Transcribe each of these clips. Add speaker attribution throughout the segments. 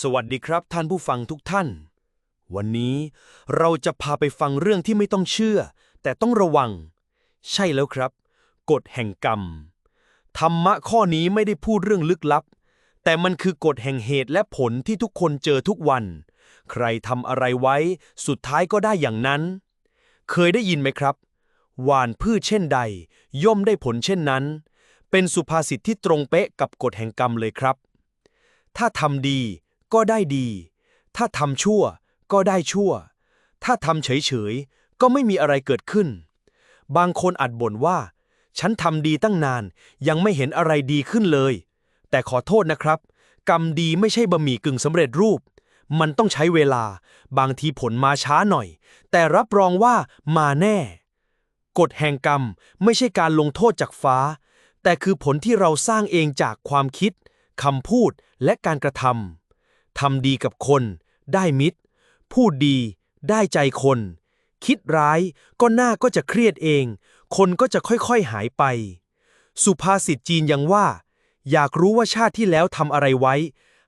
Speaker 1: สวัสดีครับท่านผู้ฟังทุกท่าน วันนี้เราจะพาไปฟังเรื่องที่ไม่ต้องเชื่อ แต่ต้องระวัง ใช่แล้วครับ กฎแห่งกรรม ธรรมะข้อนี้ไม่ได้พูดเรื่องลึกลับ แต่มันคือกฎแห่งเหตุและผลที่ทุกคนเจอทุกวัน ใครทำอะไรไว้ สุดท้ายก็ได้อย่างนั้น เคยได้ยินไหมครับ หวานพืชเช่นใด ย่อมได้ผลเช่นนั้น เป็นสุภาษิตที่ตรงเป๊ะกับกฎแห่งกรรมเลยครับ ถ้าทำดี ก็ได้ดี ถ้าทำชั่ว ก็ได้ชั่ว ถ้าทำเฉยๆ ก็ไม่มีอะไรเกิดขึ้น บางคนอาจบ่นว่า ฉันทำดีตั้งนาน ยังไม่เห็นอะไรดีขึ้นเลย แต่ขอโทษนะครับ กรรมดีไม่ใช่บะหมี่กึ่งสำเร็จรูป มันต้องใช้เวลา บางทีผลมาช้าหน่อย แต่รับรองว่ามาแน่ กฎแห่งกรรมไม่ใช่การลงโทษจากฟ้า แต่คือผลที่เราสร้างเองจากความคิดคำพูดและการกระทำ ทำดีกับคน ได้มิตร พูดดี ได้ใจคน คิดร้ายก็หน้าก็จะเครียดเอง คนก็จะค่อยๆหายไป สุภาษิตจีนยังว่า อยากรู้ว่าชาติที่แล้วทำอะไรไว้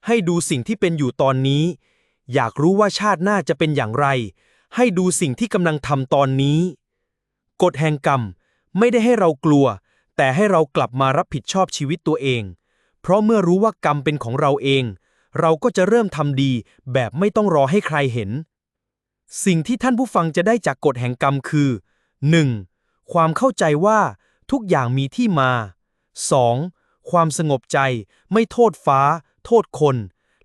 Speaker 1: ให้ดูสิ่งที่เป็นอยู่ตอนนี้ อยากรู้ว่าชาติหน้าจะเป็นอย่างไร ให้ดูสิ่งที่กำลังทำตอนนี้ กฎแห่งกรรมไม่ได้ให้เรากลัว แต่ให้เรากลับมารับผิดชอบชีวิตตัวเอง เพราะเมื่อรู้ว่ากรรมเป็นของเราเอง เราก็จะเริ่มทำดีแบบไม่ต้องรอให้ใครเห็น สิ่งที่ท่านผู้ฟังจะได้จากกฎแห่งกรรมคือ 1. ความเข้าใจว่าทุกอย่างมีที่มา 2. ความสงบใจไม่โทษฟ้า โทษคน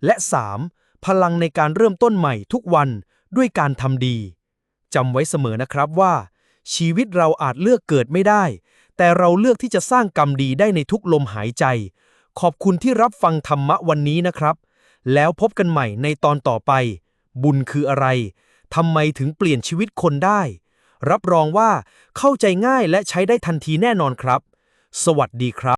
Speaker 1: และ 3. พลังในการเริ่มต้นใหม่ทุกวันด้วยการทำดีจำไว้เสมอนะครับว่า ชีวิตเราอาจเลือกเกิดไม่ได้ แต่เราเลือกที่จะสร้างกรรมดีได้ในทุกลมหายใจ ขอบคุณที่รับฟังธรรมะวันนี้นะครับ แล้วพบกันใหม่ในตอนต่อไป บุญคืออะไรทำไมถึงเปลี่ยนชีวิตคนได้ รับรองว่าเข้าใจง่ายและใช้ได้ทันทีแน่นอนครับ สวัสดีครับ